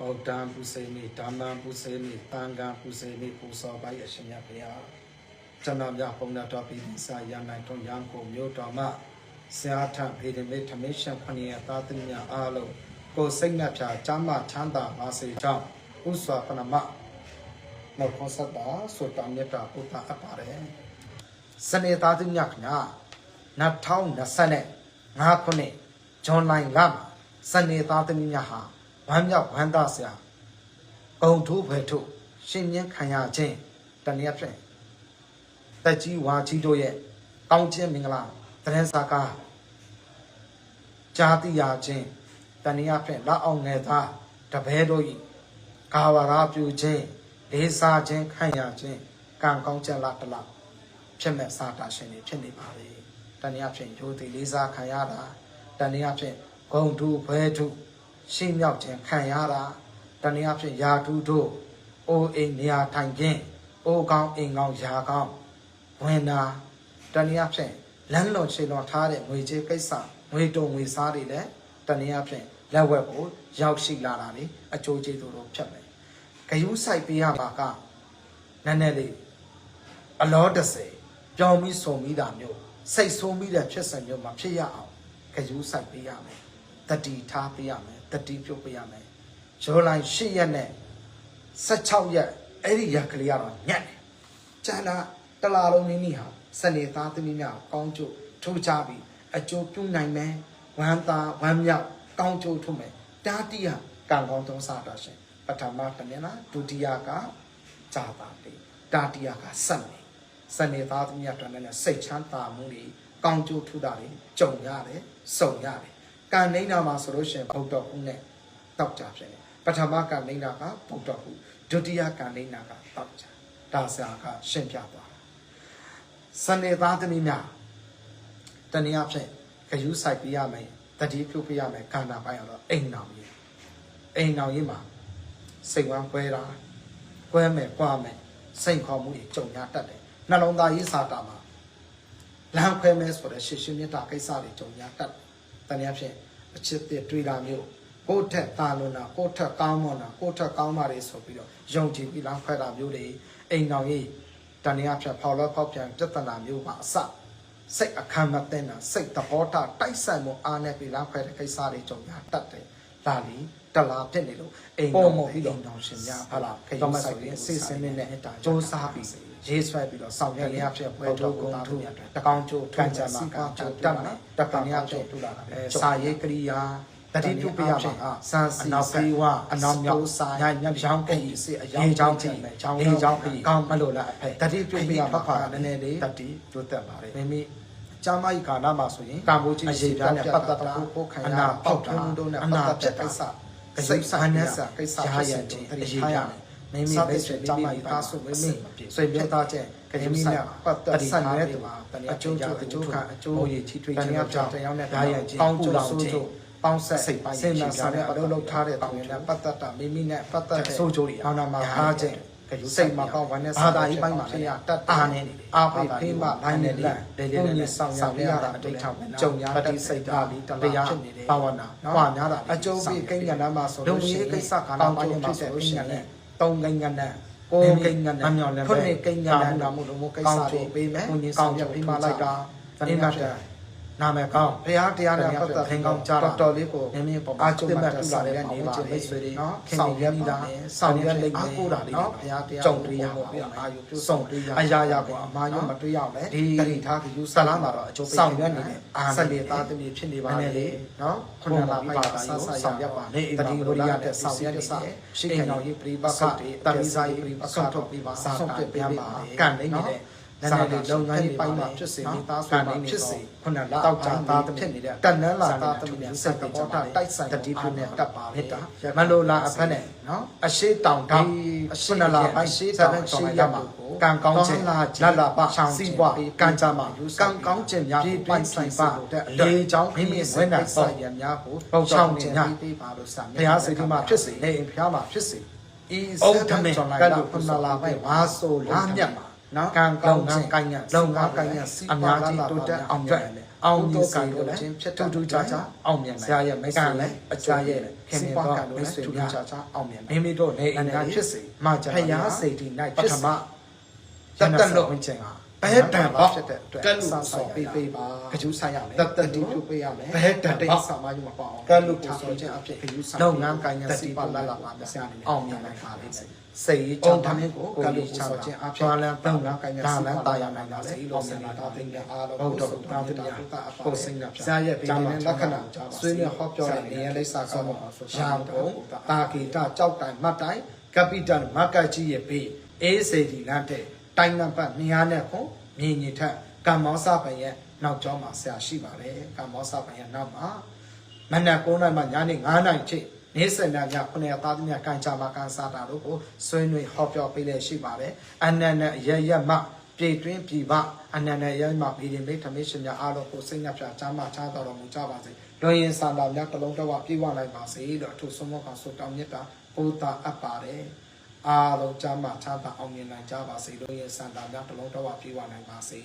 ဗုဒ္ဓံပုစေမိဓမ္မံပုစေမိသံဃံပုစေမိပူဇော်ပါ၏အရှင်မြတ်ဘုရားကျွန်တော်များပုံနာတော်ပြည်သီစာရနိုင်ထွန်ရန်ကိုမြို့တော်မှဆရာထဖေဒမေထမေရှင်ခဏရသာသမီများအားလုံးကိုယ်စိတ်နှပြချမ်းသာချမ်းသာပါစေကြောင်းဥစွာပနမနောက်ခေါ်ဆက်တာဆိုတာမြတ်တာပုဒ်တာအပ်ပါတယ်စနေသားသမီးများခင်ဗျာ2025ခုနှစ်ဇွန်လလမှာစနေသားသမီးများဟာ ဝမ်းမြောက်ဝမ်းသာစရာဂုံထူးဖွယ်ထုရှင်မြင်းခံရခြင်းတနည်းဖြင့်တက်ကြီးဝါကြီးတို့ရဲ့ကောင်းခြင်းမင်္ဂလာသရင်စာကားကြားသိရခြင်းတနည်းဖြင့်လက်အောင်ငယ်သားတပည့်တို့၏ကာဝရာပြုခြင်းလေးစားခြင်းခံရခြင်းကံကောင်းချက်လားတလားဖြစ်မဲ့စာတာရှင်တွေဖြစ်နေပါလေတနည်းဖြင့်ရိုသေလေးစားခံရတာတနည်းဖြင့်ဂုံထူးဘဲထူး ရှင်းမြောက်ခြင်းခံရတာတနည်းဖြင့်ယာထူးတို့အိုးအိမ်နေရာထိုင်ခြင်းအိုးကောင်းအိမ်ကောင်းယာကောင်းဝင်နာတနည်းဖြင့်လမ်းလွန်ခြေလွန်ထားတဲ့ငွေကြေးကိစ္စငွေတုံငွေစားတွေလည်းတနည်းဖြင့်လက်ဝက်ကိုရောက်ရှိလာတာလေအကျိုးကျေးဇူးတို့ဖြစ်မယ်ဂယုစိုက်ပေးရပါကနည်းနည်းလေးအလောတစေပြောင်းပြီးစုံပြီးတာမျိုးစိတ်ဆိုးပြီးတဲ့ဖြစ်စဉ်မျိုးမှာဖြစ်ရအောင်ဂယုစိုက်ပေးရမယ်တတိထားပေးရမယ် တတိပြုတ်ပေးရမယ်ရောလိုက်၈ရက်နဲ့16ရက်အဲ့ဒီရက်ကလေးကတော့ညက်တယ်ကျန်တာတလာလုံးမိမိဟာစနေသားသမီးများကောင်းကျိုးထိုးချပြီးအကျိုးပြုနိုင်မယ်ဝမ်းသာဝမ်းမြောက်ကောင်းကျိုးထုတ်မယ်တာတိယကံကောင်းသုံးစားတာရှင်ပထမတမင်လားဒုတိယကဇာတာတိတာတိယကစက်နေစနေသားသမီးများတော်နဲ့စိတ်ချမ်းသာမှုတွေကောင်းကျိုးထူတာတွေကြုံရတယ်စုံရတယ် ကံနေနာမှာဆိုလို့ရှိရင်ဗုဒ္ဓဦးနဲ့တောက်ကြဖြစ်နေပထမကံနေနာကဗုဒ္ဓဦးဒုတိယကံနေနာကတောက်ကြဒါဆရာကရှင်းပြသွားတာစနေသားသမီးများတနည်းအားဖြင့်ခရူးဆိုင်ပြရမယ်တတိပြုတ်ပြရမယ်ခန္ဓာပိုင်းအောင်တော့အိမ်တော်ကြီးအိမ်တော်ကြီးမှာစိတ်ဝမ်းကွဲတာကွဲမယ်ကွာမယ်စိတ်ခေါ်မှုတွေကြုံရတတ်တယ်နှလုံးသားရေးစာတာမှာလမ်းခွဲမဲဆိုတဲ့ရှေ့ရှင်းမြတ်တာကိစ္စတွေကြုံရတတ်တယ်တနည်းအားဖြင့် အချစ်တွေတွေ့တာမျိုးကိုယ့်ထက်တာလွန်တာကိုယ့်ထက်ကောင်းမွန်တာကိုယ့်ထက်ကောင်းပါလေဆိုပြီးတော့ယုံကြည်ပြီးလမ်းခွဲတာမျိုးတွေအိမ်တော်ကြီးတဏှာဖြတ်ဖောက်လောဖောက်ပြန်ပြဿနာမျိုးပါအစစိတ်အခမ်းမသိတာစိတ်သဘောထားတိုက်ဆိုင်မှုအားနဲ့ပြီးလမ်းခွဲတဲ့ကိစ္စတွေကြုံရတတ်တယ်ဒါလီတလာဖြစ်နေလို့အိမ်တော်ပြီးတော့တောင်ရှင်များဟာလားခေတော့မဆိုရင်စိတ်စင်းနဲ့စ조사ပြီး ရေးဆွဲပြီးတော့ဆောင်ရွက်လျက်ဖြစ်ပွဲထုတ်ကုန်ထုတကောင်ကျိုးကန်ကြမှာကကျိုးတတ်မယ်တကောင်ရကျိုးထူလာတာအဲစာရေးကရိယာတတိပြုပြရမှာစံစီစေဝအနောက်မြောက်စာညညချောင်းကိစေအယောင်ချောင်းကြည့်ချောင်းချောင်းကိကောင်းမလို့လားအဖေတတိပြုပြရမှာပါနည်းနည်းလေးတတိတိုးတက်ပါလေမိမိကျမ်းမကြီးကာလမှာဆိုရင်ကံမိုးကြီးအရေးပြားနဲ့ပတ်သက်တာအနာပေါက်တာအနာပြတ်ကိစ္စစိတ်ဆန်းနဲ့ကိစ္စဖြစ်စဉ်တွေအရေးပြား မိမိမိတ်ဆွေမိမိသားစုမိမိဆွေမျိုးသားချင်းကရင်မိနဲ့ပတ်သက်ဆန်ရဲတူအကျိုးကျိုးအကျိုးခံအကျိုးရည်ချီထွေးခြင်းကြောင့်တရားနဲ့တရားချင်းကောင်းကျိုးဆိုးကျိုးပေါင်းဆက်စိတ်ပိုင်းစိတ်မှဆန်တဲ့အလုပ်လုပ်ထားတဲ့တောင်းနဲ့ပတ်သက်တာမိမိနဲ့ပတ်သက်တဲ့ဆိုးကျိုးတွေဘာနာမှာအားခြင်းစိတ်မှာကောင်းဝမ်းနဲ့ဘာသာရေးပိုင်းမှာဖြစ်ရတတ်အားနေတယ်အားဖိဖိမဘိုင်းနဲ့လန့်လေလေနဲ့ဆောင်ရရတာအတိတ်ထောင်ကြုံရတဲ့စိတ်ဓာတ်တရားဘာဝနာဟွာများတာအကျိုးပြီးကိန်းကဏ္ဍမှာဆိုလို့ရှိရင်ကိစ္စကာလပိုင်းမှာဆိုလို့ရှိရင် တုံကိန်းကဏ္ဍကိုကိန်းကဏ္ဍအမြောင်လည်းပဲခုနှစ်ကိန်းကဏ္ဍမှုမှုလို့ကိစ္စတွေပေးမယ်ကိုကြီးဆောင်ရပြီးမှလိုက်တာအင်းကတည်း နာမည်ကောင်းဘုရားတရားနဲ့ပတ်သက်ခင်ကောင်းကြားတာတော်တော်လေးကိုနည်းနည်းပေါ့အာကျုံမှတ်တူလာတဲ့နေပါမိတ်ဆွေတွေနော်ဆောင်ရွက်ပြီးတာဆောင်ရွက်လိမ့်မယ်ကိုတာလေးနော်ဘုရားတရားကြုံတွေ့ရပါဘူးအာယုပြုဆောင်တွေ့ရအရာရာကိုအမှားယွမတွေ့ရမယ်ဒီတတိထားကယူဆလာမှာတော့အကျိုးပေးဆောင်ရွက်နေတယ်အာဆက်လေသားသမီးဖြစ်နေပါလေနော်ခုနလာပိုက်တာဆောဆောင်ရွက်ပါလေတတိဝရိယတဲ့ဆောင်ရွက်နေတယ်ရှိခိုင်တော်ရေးပြိပခတ်တမိစာရေးပြိပခတ်ထုတ်ပြီးပါဆောင်ပြပေးပါကန်နေနေတဲ့ နည်းနည်းလေးလုပ်ငန်းရေးပိုင်းမှာဖြစ်စေမိသားစုမှာဖြစ်စေခုနတောက်ကြသားဖြစ်နေတဲ့တန်နန်းလာသားသမီးနဲ့စိတ်ပေါ်တာတိုက်ဆိုင်တတိပြုနဲ့တပ်ပါမေတ္တာမလိုလားအဖက်နဲ့နော်အရှိတောင်တောင်ခုနလာပိုင်းရှိတောင်ရှိရမှာကံကောင်းခြင်းလလပစီပွားကံကြမှာကံကောင်းခြင်းများပိုင်ဆိုင်ပါလေချောင်းမိမိဝင်တာတော့ရများကိုပေါချောင်းနေညပေးပါလို့စာဘုရားစိတ်မှာဖြစ်စေနေဘုရားမှာဖြစ်စေဤအုတ်ထမေကတ်ခုနလာပိုင်းဝါဆိုလာမြတ်မှာ နော်ကံကောင်းခြင်းကံညာလုံငါကံညာစီအများကြီးတိုးတက်အောင်ကြွအအောင်မြင်စေလို့ခြင်းဖြစ်တူတူကြကြအောင်မြင်မယ်ဆရာရဲ့မိတ်ဆွေလည်းအကျရဲ့ခင်ဗျားတို့မိတ်ဆွေများကြကြအောင်မြင်မယ်မိမိတို့နေအင်္ဂါဖြစ်စေမှကြဖယားစိတ်ဒီ၌ပထမတတ်တလို့ဝင်ခြင်းဟာဘဲတန်ပါဖြစ်တဲ့အတွက်ကလူဆော်ပေးပေးပါကြူးဆိုင်ရမယ်တတ်တူပြုပေးရမယ်ဘဲတန်တိတ်ဆာမယူမပေါ့ကလူကိုဆော်ခြင်းအဖြစ်ကြူးဆိုင်လုပ်ငန်းကိုင်ရစီပါလာလာပါဆရာနေအောင်မြင်နိုင်ပါလိမ့်မယ် စိတ်ကြောင့်တမင်းကိုကလူကိုဆော်ခြင်းအဖြစ်လန်းတောင်းလန်းကိုင်ရစီပါလာလာနိုင်ပါစေလို့ဆရာတော်တင်ရအားလုံးဘုဒ္ဓဘုရားတရားကိုစိတ်ကဆရာရဲ့ဗေဒနဲ့လက္ခဏာဆွေးနွေးဟောပြောတဲ့နေရာလိပ်စာကောင်းရာဘုံတာဂီတကြောက်တိုင်မှတ်တိုင်ကပိတန်မကကြီးရဲ့ဘေးအေးစေဒီလမ်းတဲ့တိုင်နံပါတ်200နဲ့ခုမြင်ညင်ထက်ကမ္မောစပန်ရဲ့နောက်ကျောင်းမှာဆရာရှိပါတယ်ကမ္မောစပန်ရဲ့နောက်မှာမနက်9:00နာရီမှညနေ9:00နာရီထိနေ့ စံညညခုနှစ်သားသမီးကန်ချမာကန်စားတာတို့ကိုဆွေးနွေးဟောပြောပေးလေရှိပါတယ်အနန္တရရမပြေတွင်းပြည်ပအနန္တရရမဗီဒီမိတ်ထမင်းရှင်များအားလုံးကိုစိတ်ညပ်ဖြာချမ်းသာချမ်းသာတော်မူကြပါစေလွန်ရင်စံတော်များတစ်လုံးတစ်ဝပြည့်ဝနိုင်ပါစေလို့အထူးဆုံးမကဆုတောင်းမြတ်တာပို့တာအပ်ပါတယ်အားလုံးချမ်းသာချမ်းသာအောင်မြင်နိုင်ကြပါစေလို့ရင်စံတော်များတစ်လုံးတစ်ဝပြည့်ဝနိုင်ပါစေ